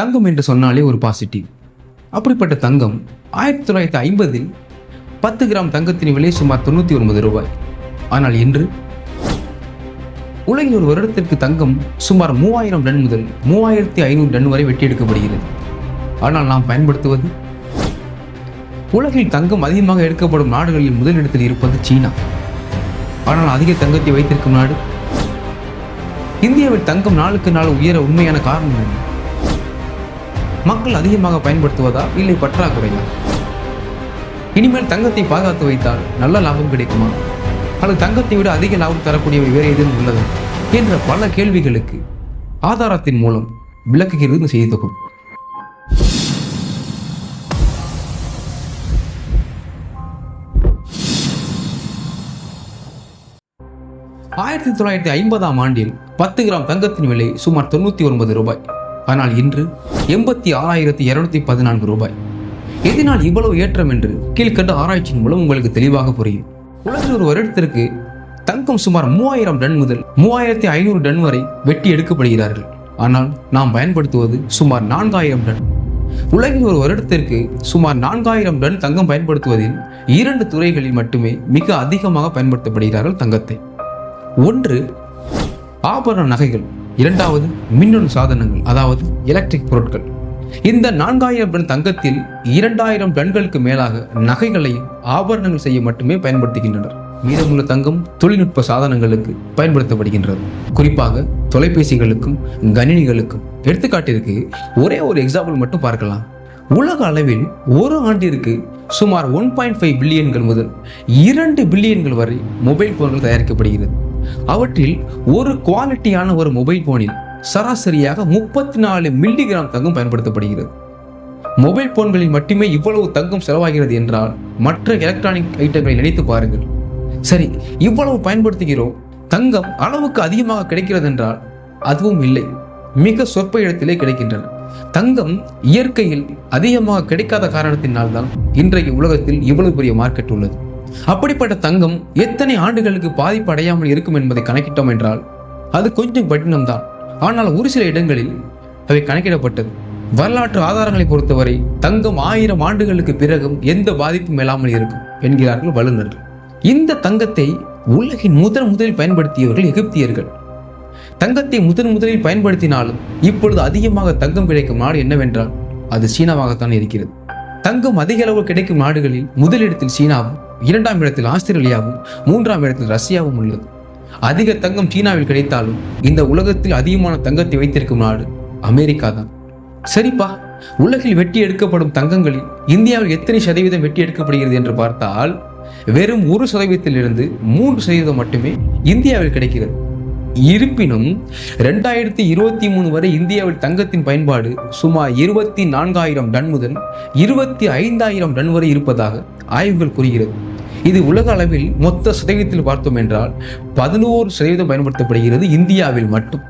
தங்கம் என்று சொன்னாலே ஒரு பாசிட்டிவ் அப்படிப்பட்ட தங்கம் ஆயிரத்தி தொள்ளாயிரத்தி ஐம்பதில் பத்து கிராம் தங்கத்தின் விலை சுமார் தொண்ணூற்றி ஒன்பது ரூபாய். ஆனால் இன்று உலகில் ஒரு வருடத்திற்கு தங்கம் சுமார் மூவாயிரம் டன் முதல் மூவாயிரத்தி ஐநூறு டன் வரை வெட்டி எடுக்கப்படுகிறது ஆனால் நாம் பயன்படுத்துவது உலகில் தங்கம் அதிகமாக எடுக்கப்படும் நாடுகளில் முதலிடத்தில் இருப்பது சீனா. ஆனால் அதிக தங்கத்தை வைத்திருக்கும் நாடு இந்தியாவில் தங்கம் நாளுக்கு நாள் உயர உண்மையான காரணம் என்ன? மக்கள் அதிகமாக பயன்படுத்துவதா இல்லை பற்றாக்குறையா? இனிமேல் தங்கத்தை பாதுகாத்து வைத்தால் நல்ல லாபம் கிடைக்குமா? அல்லது தங்கத்தை விட அதிக லாபம் தரக்கூடியவை வேறு எதுவும் உள்ளதா? என்ற பல கேள்விகளுக்கு ஆதாரத்தின் மூலம் விளக்குகிறது செய்தி தொகுப்பு. ஆயிரத்தி தொள்ளாயிரத்தி ஐம்பதாம் ஆண்டில் பத்து கிராம் தங்கத்தின் விலை சுமார் தொண்ணூற்றி ஒன்பது ரூபாய். ஆனால் இன்று எண்பத்தி ஆறாயிரத்தி இருநூத்தி பதினான்கு ரூபாய். எதனால் இவ்வளவு ஏற்றம் என்று கீழ்கண்ட ஆராய்ச்சியின் மூலம் உங்களுக்கு தெளிவாக புரியும். உலகில் ஒரு வருடத்திற்கு தங்கம் சுமார் மூவாயிரம் டன் முதல் மூவாயிரத்தி ஐநூறு டன் வரை வெட்டி எடுக்கப்படுகிறார்கள். ஆனால் நாம் பயன்படுத்துவது சுமார் நான்காயிரம் டன். உலகில் ஒரு வருடத்திற்கு சுமார் நான்காயிரம் டன் தங்கம் பயன்படுத்துவதில் இரண்டு துறைகளில் மட்டுமே மிக அதிகமாக பயன்படுத்தப்படுகிறார்கள் தங்கத்தை. ஒன்று ஆபரண நகைகள். இரண்டாவது மின்னணு சாதனங்கள் அதாவது எலக்ட்ரிக் பொருட்கள். இந்த நான்காயிரம் டன் தங்கத்தில் இரண்டாயிரம் டன்களுக்கு மேலாக நகைகளையும் ஆபரணங்கள் செய்ய மட்டுமே பயன்படுத்துகின்றனர். மீதமுள்ள தங்கம் தொழில்நுட்ப சாதனங்களுக்கு பயன்படுத்தப்படுகின்றது. குறிப்பாக தொலைபேசிகளுக்கும் கணினிகளுக்கும். எடுத்துக்காட்டிற்கு ஒரே ஒரு எக்ஸாம்பிள் மட்டும் பார்க்கலாம். உலக அளவில் ஒரு ஆண்டிற்கு சுமார் ஒன் பாயிண்ட் ஃபைவ் பில்லியன்கள் முதல் இரண்டு பில்லியன்கள் வரை மொபைல் போன்கள் தயாரிக்கப்படுகிறது. அவற்றில் ஒரு குவாலிட்டியான ஒரு மொபைல் போனில் சராசரியாக முப்பத்தி நாலு மில்லிகிராம் தங்கம் பயன்படுத்தப்படுகிறது. மொபைல் போன்களில் மட்டுமே இவ்வளவு தங்கம் செலவாகிறது என்றால் மற்ற எலக்ட்ரானிக் ஐட்டங்களை நினைத்து பாருங்கள். சரி இவ்வளவு பயன்படுத்துகிறோம் தங்கம் அளவுக்கு அதிகமாக கிடைக்கிறது என்றால் அதுவும் இல்லை. மிக சொற்ப இடத்திலே கிடைக்கின்றன. தங்கம் இயற்கையில் அதிகமாக கிடைக்காத காரணத்தினால் தான் இன்றைய உலகத்தில் இவ்வளவு பெரிய மார்க்கெட் உள்ளது. அப்படிப்பட்ட தங்கம் எத்தனை ஆண்டுகளுக்கு பாதிப்பு அடையாமல் இருக்கும் என்பதை கணக்கிட்டோம் என்றால் அது கொஞ்சம் கடினம்தான். ஆனால் ஒரு சில இடங்களில் அவை கணக்கிடப்பட்டது. வரலாற்று ஆதாரங்களை பொறுத்தவரை தங்கம் ஆயிரம் ஆண்டுகளுக்கு பிறகும் எந்த பாதிப்பும் இல்லாமல் இருக்கும் என்கிறார்கள் வல்லுநர்கள். இந்த தங்கத்தை உலகின் முதன் முதலில் பயன்படுத்தியவர்கள் எகிப்தியர்கள். தங்கத்தை முதன் முதலில் பயன்படுத்தினாலும் இப்பொழுது அதிகமாக தங்கம் கிடைக்கும் நாடு என்னவென்றால் அது சீனாவாகத்தான் இருக்கிறது. தங்கம் அதிக அளவு கிடைக்கும் நாடுகளில் முதலிடத்தில் சீனாவும் இரண்டாம் இடத்தில் ஆஸ்திரேலியாவும் மூன்றாம் இடத்தில் ரஷ்யாவும் உள்ளது. அதிக தங்கம் சீனாவில் கிடைத்தாலும் இந்த உலகத்தில் அதிகமான தங்கத்தை வைத்திருக்கும் நாடு அமெரிக்கா தான் சரிப்பா உலகில் வெட்டி எடுக்கப்படும் தங்கங்களில் இந்தியாவில் எத்தனை சதவீதம் வெட்டி எடுக்கப்படுகிறது என்று பார்த்தால் வெறும் ஒரு சதவீதத்திலிருந்து மூன்று சதவீதம் மட்டுமே இந்தியாவில் கிடைக்கிறது. இருப்பினும் ரெண்டாயிரத்தி இருபத்தி மூணு வரை இந்தியாவில் தங்கத்தின் பயன்பாடு சுமார் இருபத்தி நான்காயிரம் டன் முதல் இருபத்தி ஐந்தாயிரம் டன் வரை இருப்பதாக ஆய்வுகள் கூறுகிறது. இது உலக அளவில் மொத்த சதவீதத்தில் பார்த்தோம் என்றால் பதினோரு சதவீதம் பயன்படுத்தப்படுகிறது இந்தியாவில் மட்டும்.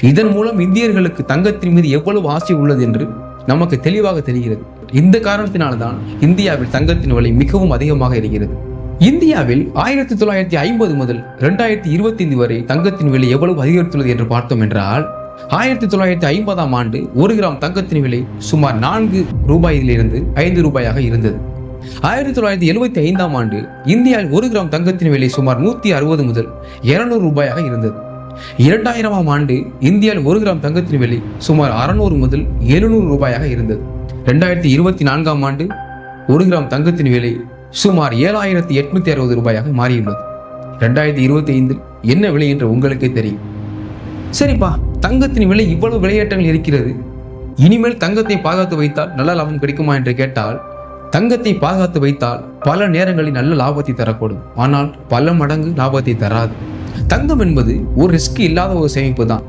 இதன் மூலம் இந்தியர்களுக்கு தங்கத்தின் மீது எவ்வளவு ஆசை உள்ளது என்று நமக்கு தெளிவாக தெரிகிறது. இந்த காரணத்தினால்தான் இந்தியாவில் தங்கத்தின் விலை மிகவும் அதிகமாக இருக்கிறது. இந்தியாவில் ஆயிரத்தி தொள்ளாயிரத்தி ஐம்பது முதல் ரெண்டாயிரத்தி இருபத்தி ஐந்து வரை தங்கத்தின் விலை எவ்வளவு அதிகரித்துள்ளது என்று பார்த்தோம் என்றால் ஆயிரத்தி தொள்ளாயிரத்தி ஐம்பதாம் ஆண்டு ஒரு கிராம் தங்கத்தின் விலை சுமார் நான்கு ரூபாயிலிருந்து ஐந்து ரூபாயாக இருந்தது. ஆயிரத்தி தொள்ளாயிரத்தி எழுபத்தி ஐந்தாம் ஆண்டு இந்தியாவில் ஒரு கிராம் தங்கத்தின் விலை சுமார் நூற்றி அறுபது முதல் இருநூறு ரூபாயாக இருந்தது. இரண்டாயிரமாம் ஆண்டு இந்தியாவில் ஒரு கிராம் தங்கத்தின் விலை சுமார் அறுநூறு முதல் எழுநூறு ரூபாயாக இருந்தது. ரெண்டாயிரத்தி இருபத்தி நான்காம் ஆண்டு ஒரு கிராம் தங்கத்தின் விலை சுமார் ஏழாயிரத்தி எட்நூத்தி அறுபது ரூபாயாக மாறியுள்ளது. ரெண்டாயிரத்தி இருபத்தி ஐந்தில் என்ன விலை என்று உங்களுக்கே தெரியும். சரிப்பா தங்கத்தின் விலை இவ்வளவு விலையேற்றங்கள் இருக்கிறது. இனிமேல் தங்கத்தை பாதுகாத்து வைத்தால் நல்ல லாபம் கிடைக்குமா என்று கேட்டால் தங்கத்தை பாதுகாத்து வைத்தால் பல நேரங்களில் நல்ல லாபத்தை தரக்கூடும். ஆனால் பல மடங்கு லாபத்தை தராது. தங்கம் என்பது ஒரு ரிஸ்க் இல்லாத ஒரு சேமிப்பு தான்.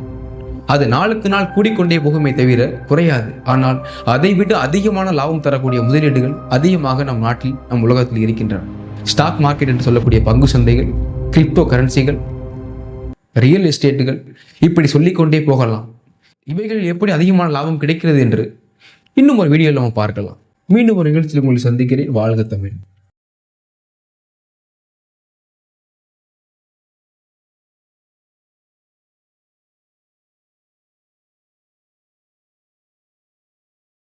அது நாளுக்கு நாள் கூடிக்கொண்டே போகுமே தவிர குறையாது. ஆனால் அதை விட அதிகமான லாபம் தரக்கூடிய முதலீடுகள் அதிகமாக நம் நாட்டில் நம் உலகத்தில் இருக்கின்றன. ஸ்டாக் மார்க்கெட் என்று சொல்லக்கூடிய பங்கு சந்தைகள் கிரிப்டோ கரன்சிகள் ரியல் எஸ்டேட்டுகள் இப்படி சொல்லிக்கொண்டே போகலாம். இவைகளில் எப்படி அதிகமான லாபம் கிடைக்கிறது என்று இன்னும் ஒரு வீடியோவில் நம்ம பார்க்கலாம். மீண்டும் ஒரு நிகழ்ச்சியில் உங்களை சந்திக்கிறேன். வாழ்க தமிழ்.